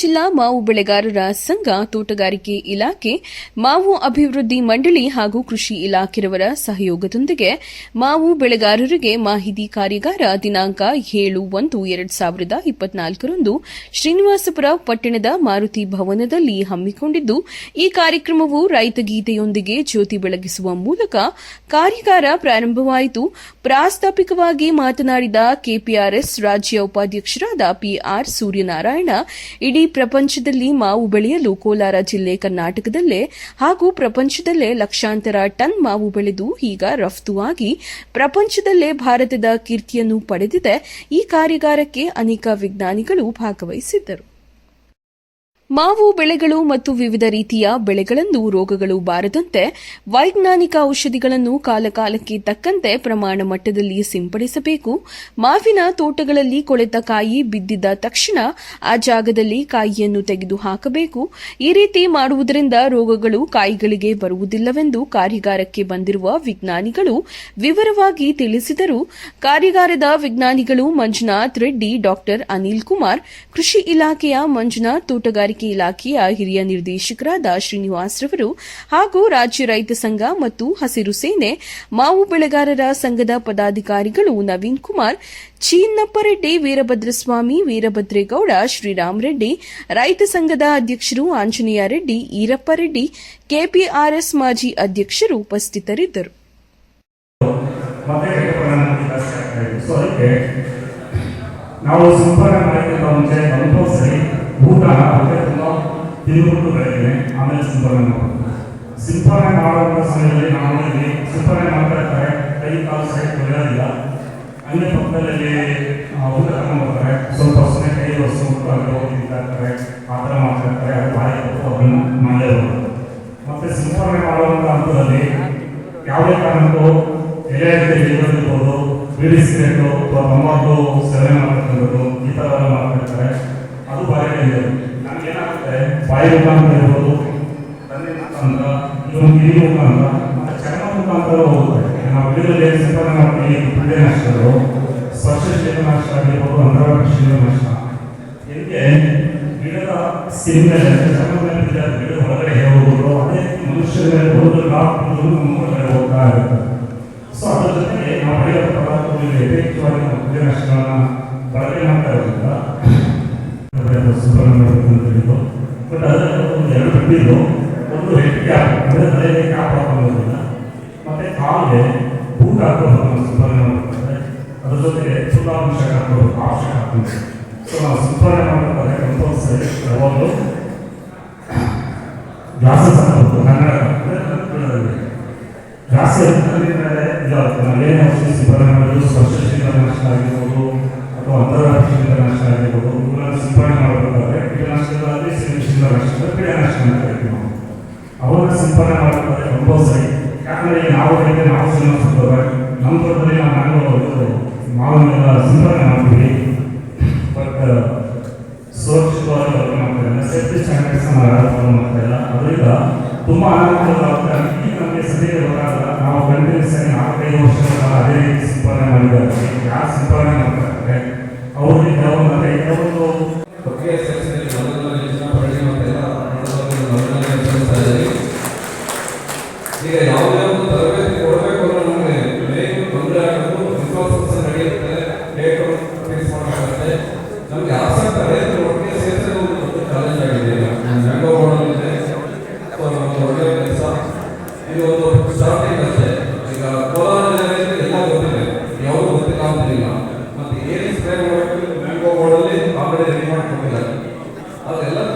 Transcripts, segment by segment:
ಜಿಲ್ಲಾ ಮಾವು ಬೆಳೆಗಾರರ ಸಂಘ ತೋಟಗಾರಿಕೆ ಇಲಾಖೆ, ಮಾವು ಅಭಿವೃದ್ಧಿ ಮಂಡಳಿ ಹಾಗೂ ಕೃಷಿ ಇಲಾಖೆಯವರ ಸಹಯೋಗದೊಂದಿಗೆ ಮಾವು ಬೆಳೆಗಾರರಿಗೆ ಮಾಹಿತಿ ಕಾರ್ಯಾಗಾರ ದಿನಾಂಕ ಏಳು ಒಂದು ಎರಡು ಸಾವಿರದ ಇಪ್ಪತ್ನಾಲ್ಕರಂದು ಶ್ರೀನಿವಾಸಪುರ ಪಟ್ಟಣದ ಮಾರುತಿ ಭವನದಲ್ಲಿ ಹಮ್ಮಿಕೊಂಡಿದ್ದು, ಈ ಕಾರ್ಯಕ್ರಮವು ರೈತಗೀತೆಯೊಂದಿಗೆ ಜ್ಯೋತಿ ಬೆಳಗಿಸುವ ಮೂಲಕ ಕಾರ್ಯಾಗಾರ ಪ್ರಾರಂಭವಾಯಿತು. ಪ್ರಾಸ್ತಾಪಿಕವಾಗಿ ಮಾತನಾಡಿದ ಕೆಪಿಆರ್ಎಸ್ ರಾಜ್ಯ ಉಪಾಧ್ಯಕ್ಷರಾದ ಪಿಆರ್ ಸೂರ್ಯನಾರಾಯಣ, ಇಡೀ ಪ್ರಪಂಚದಲ್ಲಿ ಮಾವು ಬೆಳೆಯಲು ಕೋಲಾರ ಜಿಲ್ಲೆ ಕರ್ನಾಟಕದಲ್ಲೇ ಹಾಗೂ ಪ್ರಪಂಚದಲ್ಲೇ ಲಕ್ಷಾಂತರ ಟನ್ ಮಾವು ಬೆಳೆದು ಈಗ ರಫ್ತುವಾಗಿ ಪ್ರಪಂಚದಲ್ಲೇ ಭಾರತದ ಕೀರ್ತಿಯನ್ನು ಪಡೆದಿದೆ. ಈ ಕಾರ್ಯಾಗಾರಕ್ಕೆ ಅನೇಕ ವಿಜ್ಞಾನಿಗಳು ಭಾಗವಹಿಸಿದ್ದರು. ಮಾವು ಬೆಳೆಗಳು ಮತ್ತು ವಿವಿಧ ರೀತಿಯ ಬೆಳೆಗಳಂದು ರೋಗಗಳು ಬಾರದಂತೆ ವೈಜ್ಞಾನಿಕ ಔಷಧಿಗಳನ್ನು ಕಾಲಕಾಲಕ್ಕೆ ತಕ್ಕಂತೆ ಪ್ರಮಾಣ ಮಟ್ಟದಲ್ಲಿ ಸಿಂಪಡಿಸಬೇಕು. ಮಾವಿನ ತೋಟಗಳಲ್ಲಿ ಕೊಳೆತ ಕಾಯಿ ಬಿದ್ದಿದ್ದ ತಕ್ಷಣ ಆ ಜಾಗದಲ್ಲಿ ಕಾಯಿಯನ್ನು ತೆಗೆದು ಹಾಕಬೇಕು ಈ ರೀತಿ ಮಾಡುವುದರಿಂದ ರೋಗಗಳು ಕಾಯಿಗಳಿಗೆ ಬರುವುದಿಲ್ಲವೆಂದು ಕಾರ್ಯಾಗಾರಕ್ಕೆ ಬಂದಿರುವ ವಿಜ್ಞಾನಿಗಳು ವಿವರವಾಗಿ ತಿಳಿಸಿದರು. ಕಾರ್ಯಾಗಾರದ ವಿಜ್ಞಾನಿಗಳು ಮಂಜುನಾಥ್ ರೆಡ್ಡಿ, ಡಾಕ್ಟರ್ ಅನಿಲ್ ಕುಮಾರ್, ಕೃಷಿ ಇಲಾಖೆಯ ಮಂಜುನಾಥ್, ತೋಟಗಾರಿಕೆ ಇಲಾಖೆಯ ಹಿರಿಯ ನಿರ್ದೇಶಕರಾದ ಶ್ರೀನಿವಾಸ್ ರವರು ಹಾಗೂ ರಾಜ್ಯ ರೈತ ಸಂಘ ಮತ್ತು ಹಸಿರು ಸೇನೆ, ಮಾವು ಬೆಳೆಗಾರರ ಸಂಘದ ಪದಾಧಿಕಾರಿಗಳು ನವೀನ್ ಕುಮಾರ್ ಚೀನ್ನಪ್ಪರೆಡ್ಡಿ ವೀರಭದ್ರಸ್ವಾಮಿ ವೀರಭದ್ರೇಗೌಡ ಶ್ರೀರಾಮ್ ರೆಡ್ಡಿ, ರೈತ ಸಂಘದ ಅಧ್ಯಕ್ಷರು ಆಂಜನೇಯ ರೆಡ್ಡಿ, ಈರಪ್ಪ ರೆಡ್ಡಿ, ಕೆಪಿಆರ್ಎಸ್ ಮಾಜಿ ಅಧ್ಯಕ್ಷರು ಉಪಸ್ಥಿತರಿದ್ದರು. ನಾವು ಸಂಪರ್ಕ ಮಾಡೋಕ್ಕಿಂತ ಮುಂಚೆ ಹೊಟ್ಟೆ ತುಂಬ ಬೆಳಗ್ಗೆ ಆಮೇಲೆ ಸಿಂಪರಣೆ ಮಾಡಬೇಕು ಸಿಂಪರಣೆ ಸಮಯದಲ್ಲಿ ನಾವು ಸಿಂಪರಣೆ ಮಾಡ್ತಾ ಇರ್ತಾರೆ. ಕೈ ಕಾಲು ಸೈಡ್ ಒಳ್ಳೆಯದಿಲ್ಲ ಹಂಗೆ ಪಕ್ಕದಲ್ಲಿ ಊಟ ತಗೊಂಡ್ಬರ್ತಾರೆ ಸ್ವಲ್ಪ ಸಮಯ ಕೈ ಒರೆಸ್ಕೊಂಡು ಅಲ್ಲಿ ಹೋಗಿ ತಿಂತಾ ಇರ್ತಾರೆ. ಆ ಥರ ಮಾಡ್ತಾ ಇರ್ತಾರೆ. ಅದು ಬಾಯಿ ಕೊಟ್ಟು ಮತ್ತೆ ಸಿಂಪರಣೆ ಮಾಡುವಂಥ ಹಂತದಲ್ಲಿ ಯಾವುದೇ ಕಾರಣಕ್ಕೂ ಎಲೆ ಬೀಡಿ ಮುಖಾಂತರ ಇದೊಂದು ಕಿವಿ ಮುಖಾಂತರ ಮತ್ತೆ ಚರ್ಮ ಮುಖಾಂತರ ಹೋಗುತ್ತೆ ನಾವು ಗಿಡದಲ್ಲಿ ಏನು ಸಿಂಪಡಣೆ ಮಾಡ್ತೀವಿ ಕೀಟನಾಶಕಗಳು ಸ್ಪರ್ಶ ಕೀಟನಾಶಕ ಆಗಿರ್ಬೋದು ಅಂಧರಾಟ ಕೀಟನಾಶಕ ಎಲ್ಲಿಗೆ ಗಿಡದ ಸ್ಕಿನ್ ಮೇಲೆ ಚರ್ಮದ ಮೇಲೆ ಬಿದ್ದ ಗಿಡ ಹೊರಗಡೆ ಹೇಗೆ ಹೋಗೋದು ಅದೇ ರೀತಿ ಮನುಷ್ಯರ ಮೇಲೆ ಹೋದ್ರೆ ನಾವು ನಮ್ಮ ಹೊರಗಡೆ ಹೋಗ್ತಾ ಇರುತ್ತೆ ಸೊ ಅದ್ರ ಜೊತೆಗೆ ನಾವು ಬೆಳೆಯೋ ಪದಾರ್ಥಗಳಲ್ಲಿ ಯಥೇಚ್ಛವಾಗಿ ನಾವು ಕೀಟನಾಶಕಗಳನ್ನ ಬಳಕೆ ಮಾಡ್ತಾ ಇರೋದ್ರಿಂದ ಸುಧಾರಣೆ ಮಾಡಬೇಕು ಅಂತ ಹೇಳಿದ್ದು ಬಟ್ ಅದರಲ್ಲಿ ಒಂದು ಎರಡು ಬಿಟ್ಟಿದ್ದು ಒಂದು ಹೆಡ್ ತಲೆಗೆ ಕ್ಯಾಪ್ ಹಾಕೊಳ್ಳೋದಿಲ್ಲ ಮತ್ತೆ ಕಾಲಿಗೆ ಊಟ ಹಾಕೋದು ಸುಧಾರಣೆ ಮಾಡ್ತಾರೆ ಅದ್ರ ಜೊತೆಗೆ ಸುಧಾಂಶ ಹಾಕೋದು ಅವಶ್ಯಕ ಆಗ್ತದೆ ಸೊ ನಾವು ಸುಧಾರಣೆ ಮಾಡಬೇಕಾದ್ರೆ ಕಂಪಲ್ಸರಿ ಯಾವಾಗಲೂ ಗ್ಲಾಸಸ್ ಹಾಕೋದು ಕನ್ನಡ ಅಂದರೆ ಕನ್ನಡದಲ್ಲಿ ಜಾಸ್ತಿ ಅರ್ಥದಲ್ಲಿ ಮೇಲೆ ಇದಾಗುತ್ತೆ ನಾವು ಏನೇ ಔಷಧಿ ಸಿಂಪಡಣೆ ಮಾಡೋದು ಸ್ಪರ್ಶ ಕೀಟನಾಶಕ ಆಗಿರ್ಬೋದು ಅಥವಾ ಅಂತರಾಷ್ಟ್ರೀಯ ಕೀಟನಾಶಕ ಆಗಿರ್ಬೋದು ಇವುಗಳನ್ನು ಸಿಂಪಡಣೆ ಮಾಡಬೇಕಾದ್ರೆ ಕೀಟನಾಶಕಗಳಲ್ಲಿ ಕೀಟನಾಶಕ ಕೀಟನಾಶಕ ಅಂತ ಕರಿತೀವಿ ನಾವು ಅವನ್ನ ಸಿಂಪಡಣೆ ಮಾಡಬೇಕಾದ್ರೆ ಕಂಪಲ್ಸರಿ ಯಾಕಂದ್ರೆ ಈಗ ನಾವು ಹೇಗೆ ನಾವು ಸಿಂಪಡಿಸಿದ್ರೆ ನಮ್ಮ ತೋಟದಲ್ಲಿ ನಾವು ಮ್ಯಾಂಗೋ ಇದು ಮಾವನ್ನೆಲ್ಲ ಸಿಂಪಡಣೆ ಮಾಡ್ತೀವಿ ಬಟ್ ಸುರಕ್ಷಿತವಾಗಿ ಬಳಕೆ ನಾವು ಯಾರು ಫಾಲೋ ಮಾಡ್ತಾ ಇಲ್ಲ ಅದರಿಂದ ತುಂಬಾ ಅನಾನುಕೂಲವಾಗುತ್ತೆ ಈಗ ನಮಗೆ ಗೊತ್ತಾಗಲ್ಲ ನಾವು ಕಂಟಿನ್ಯೂಸ್ ಆಗಿ ನಾಲ್ಕೈದು ವರ್ಷಗಳ ಅದೇ ರೀತಿ ಸಿಂಪಡಣೆ ಮಾಡಿದ್ದಾರೆ. ಯಾರು ಸಿಂಪಡಣೆ ಮಾಡ್ತಾರೆ? ಅವರಿಗೆ ಕೆಲವೊಂದು ಕೆಲವೊಂದು ಪ್ರಕ್ರಿಯೆ ಅವರೆಲ್ಲರೂ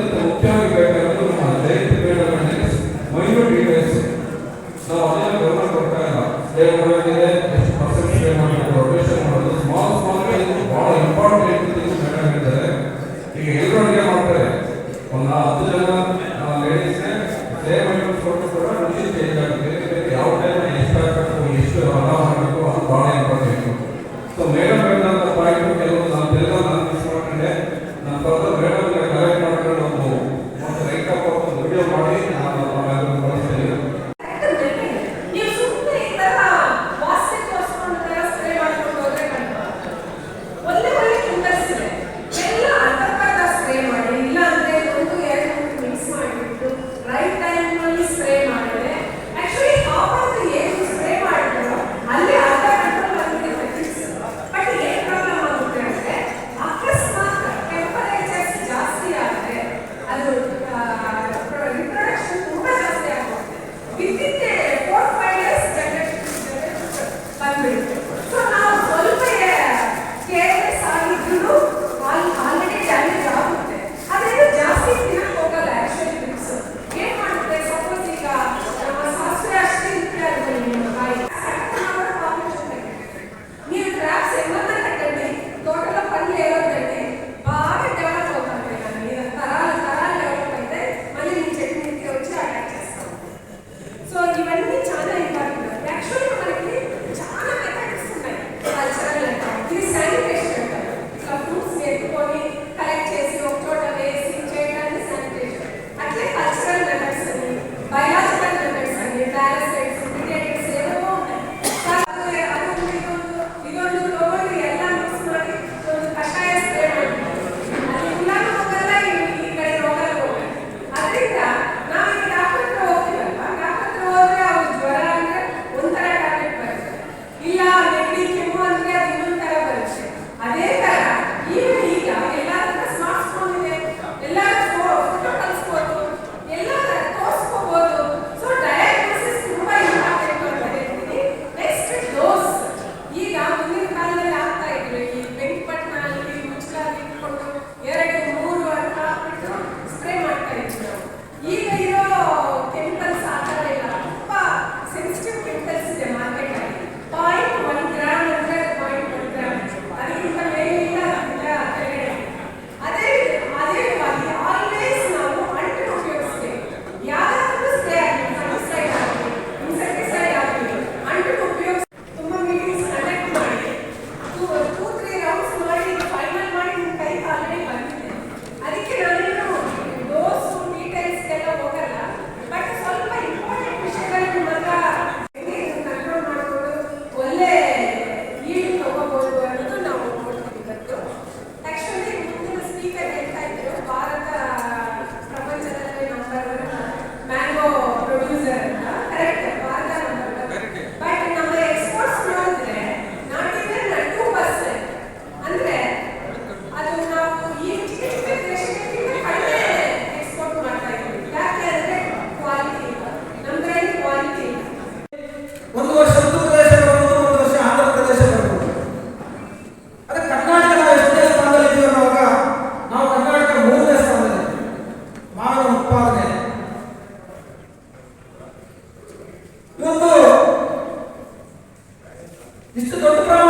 Він це добре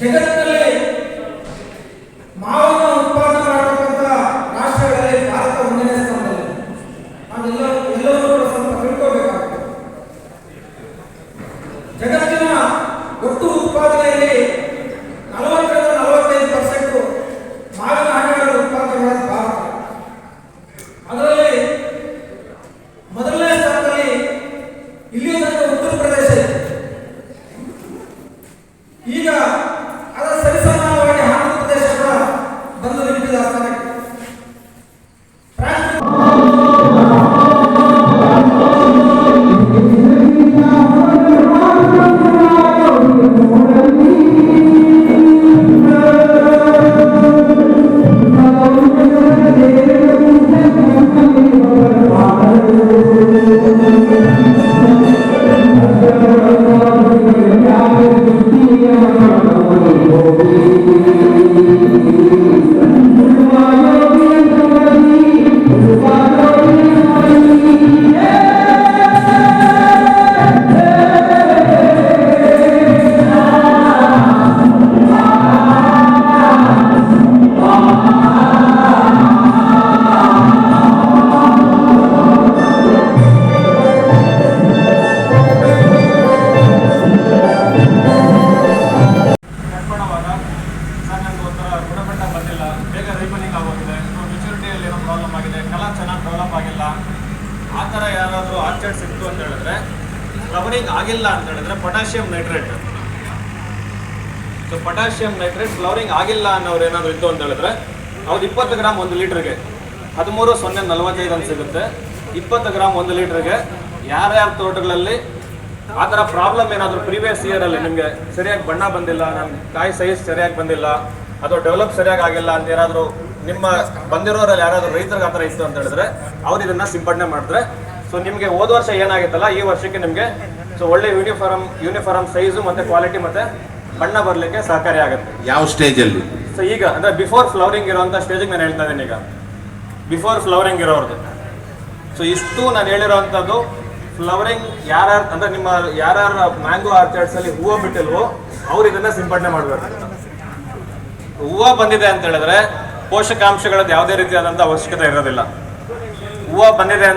ಜಗತ್ತಿನಲ್ಲಿ ಮಾವಿನ ಉತ್ಪಾದನೆ ಮಾಡತಕ್ಕಂಥ ರಾಷ್ಟ್ರಗಳಲ್ಲಿ ಭಾರತ ಒಂದನೇ ಸ್ಥಾನದಲ್ಲಿ ನಾವೆಲ್ಲ ಎಲ್ಲರೂ ಕೂಡ ಸ್ವಲ್ಪ ತಿಳ್ಕೋಬೇಕಾಗ್ತದೆ ಜಗತ್ತಿನ ಒಟ್ಟು ಉತ್ಪಾದನೆಯಲ್ಲಿ ನಲವತ್ತರಿಂದ ನಲವತ್ತೈದು ಪರ್ಸೆಂಟ್ ಮಾವಿನ ಹಣ್ಣುಗಳ ಉತ್ಪಾದನೆ ಮಾಡೋದು ಭಾರತ. ಅದರಲ್ಲಿ ಆಗಿಲ್ಲ ಅಂತ ಹೇಳಿದ್ರೆ potassium nitrate. So potassium nitrate flowering ಆಗಿಲ್ಲ ಅನ್ನೋರು ಏನಾದ್ರು ಇತ್ತು ಅಂತ ಹೇಳಿದ್ರೆ ಅವ್ರು ಇಪ್ಪತ್ತು ಗ್ರಾಮ್ ಒಂದು ಲೀಟ್ರಿಗೆ ಹದಿಮೂರು, ಸೊನ್ನೆ, ನಲವತ್ತೈದು ಅಂತ ಸಿಗುತ್ತೆ. ಇಪ್ಪತ್ತು ಗ್ರಾಮ್ ಒಂದು ಲೀಟ್ರಿಗೆ ಯಾರ್ಯಾರ ತೋಟಗಳಲ್ಲಿ ಆ ಥರ ಪ್ರಾಬ್ಲಮ್ ಏನಾದರೂ ಪ್ರೀವಿಯಸ್ ಇಯರಲ್ಲಿ ನಿಮಗೆ ಸರಿಯಾಗಿ ಬಣ್ಣ ಬಂದಿಲ್ಲ ನನ್ನ ಕಾಯಿ ಸೈಜ್ ಸರಿಯಾಗಿ ಬಂದಿಲ್ಲ ಅಥವಾ ಡೆವಲಪ್ ಸರಿಯಾಗಿ ಆಗಿಲ್ಲ ಅಂತ ಏನಾದರೂ ನಿಮ್ಮ ಬಂದಿರೋರಲ್ಲಿ ಯಾರಾದರೂ ರೈತರಿಗೆ ಆ ಥರ ಇತ್ತು ಅಂತ ಹೇಳಿದ್ರೆ ಅವ್ರು ಇದನ್ನು ಸಿಂಪಡಣೆ ಮಾಡಿದ್ರೆ. ಸೊ ನಿಮಗೆ ಹೋದ ವರ್ಷ ಏನಾಗಿತ್ತಲ್ಲ, ಈ ವರ್ಷಕ್ಕೆ ನಿಮಗೆ ಸೊ ಒಳ್ಳೆ ಯೂನಿಫಾರ್ಮ್ ಯೂನಿಫಾರ್ಮ್ ಸೈಜು ಮತ್ತೆ ಕ್ವಾಲಿಟಿ ಮತ್ತೆ ಬಣ್ಣ ಬರಲಿಕ್ಕೆ ಸಹಕಾರಿ ಆಗುತ್ತೆ. ಯಾವ ಸ್ಟೇಜಲ್ಲಿ ಸೊ ಈಗ ಅಂದ್ರೆ ಬಿಫೋರ್ ಫ್ಲವರಿಂಗ್ ಇರೋವಂಥ ಸ್ಟೇಜಿಗೆ ನಾನು ಹೇಳ್ತಾ ಇದ್ದೀನಿ ಈಗ. Before flowering ಇರೋರ್ದು. ಸೊ ಇಷ್ಟು ನಾನು ಹೇಳಿರೋವಂಥದ್ದು ಫ್ಲವರಿಂಗ್ ಯಾರ್ಯಾರು ಅಂದ್ರೆ ನಿಮ್ಮ ಯಾರ್ಯಾರ ಮ್ಯಾಂಗೋ ಆರ್ಚರ್ಡ್ಸ್ ಅಲ್ಲಿ ಹೂವು ಬಿಟ್ಟಿಲ್ವೋ ಅವ್ರು ಇದನ್ನ ಸಿಂಪಡಣೆ ಮಾಡಬೇಕು. ಹೂವು ಬಂದಿದೆ ಅಂತ ಹೇಳಿದ್ರೆ ಪೋಷಕಾಂಶಗಳದ್ದು ಯಾವುದೇ ರೀತಿಯಾದಂಥ ಅವಶ್ಯಕತೆ ಇರೋದಿಲ್ಲ. ಹೂವು ಬಂದಿದೆ ಅಂತ